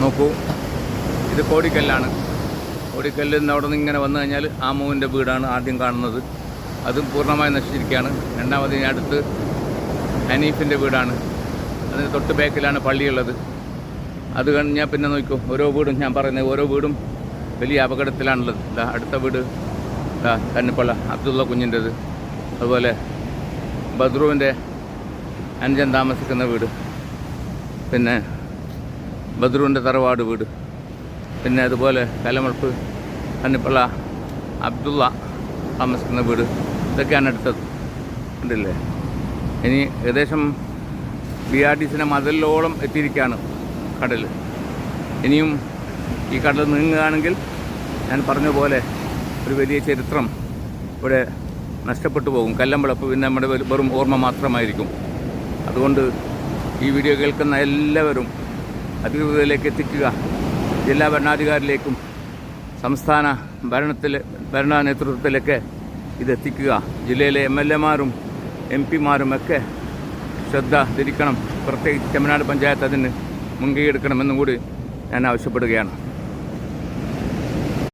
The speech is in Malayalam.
നോക്കൂ. ഇത് കോടിക്കല്ലാണ്. കോടിക്കല്ലിൽ നിന്ന് അവിടെ നിന്ന് ഇങ്ങനെ വന്നു കഴിഞ്ഞാൽ ആ മൂവിന്റെ വീടാണ് ആദ്യം കാണുന്നത്. അതും പൂർണമായി നശിച്ചിരിക്കുകയാണ്. രണ്ടാമത് അടുത്ത് ഹനീഫിന്റെ വീടാണ്. അതിന് തൊട്ട് ബാക്കിലാണ് പള്ളിയുള്ളത്. അത് കഴിഞ്ഞാൽ പിന്നെ നോക്കൂ ഓരോ വീടും ഞാൻ പറയുന്നത് ഓരോ വീടും വലിയ അപകടത്തിലാണുള്ളത്. ഇതാ അടുത്ത വീട് ഇതാ കന്നിപ്പള്ള അബ്ദുള്ള കുഞ്ഞിന്റെത്. അതുപോലെ ബദ്രുവിന്റെ അഞ്ചൻ താമസിക്കുന്ന വീട്. പിന്നെ ബദ്രുവിന്റെ തറവാട് വീട്. പിന്നെ അതുപോലെ കലമൾപ്പ് കന്നിപ്പള്ള അബ്ദുള്ള താമസിക്കുന്ന വീട്. ഇതൊക്കെയാണ് അടുത്തത് ഉണ്ടല്ലേ ഇനി ഏകദേശം ബി ആർ ടി സിനെ മതിലോളം എത്തിയിരിക്കുകയാണ് കടൽ. ഇനിയും ഈ കടൽ നീങ്ങുകയാണെങ്കിൽ ഞാൻ പറഞ്ഞ പോലെ ഒരു വലിയ ചരിത്രം ഇവിടെ നഷ്ടപ്പെട്ടു പോകും. കല്ലമ്പളപ്പ് പിന്നെ നമ്മുടെ വെറും ഓർമ്മ മാത്രമായിരിക്കും. അതുകൊണ്ട് ഈ വീഡിയോ കേൾക്കുന്ന എല്ലാവരും അധികൃതരിലേക്ക് എത്തിക്കുക. ജില്ലാ ഭരണാധികാരിലേക്കും സംസ്ഥാന ഭരണത്തിൽ ഭരണ നേതൃത്വത്തിലൊക്കെ ഇതെത്തിക്കുക ജില്ലയിലെ എം എൽ എമാരും എം പിമാരുമൊക്കെ ശ്രദ്ധ തിരിക്കണം പ്രത്യേകിച്ച് ചെമ്മനാട് പഞ്ചായത്ത് അതിന് മുൻകൈ എടുക്കണമെന്നും കൂടി ഞാൻ ആവശ്യപ്പെടുകയാണ്.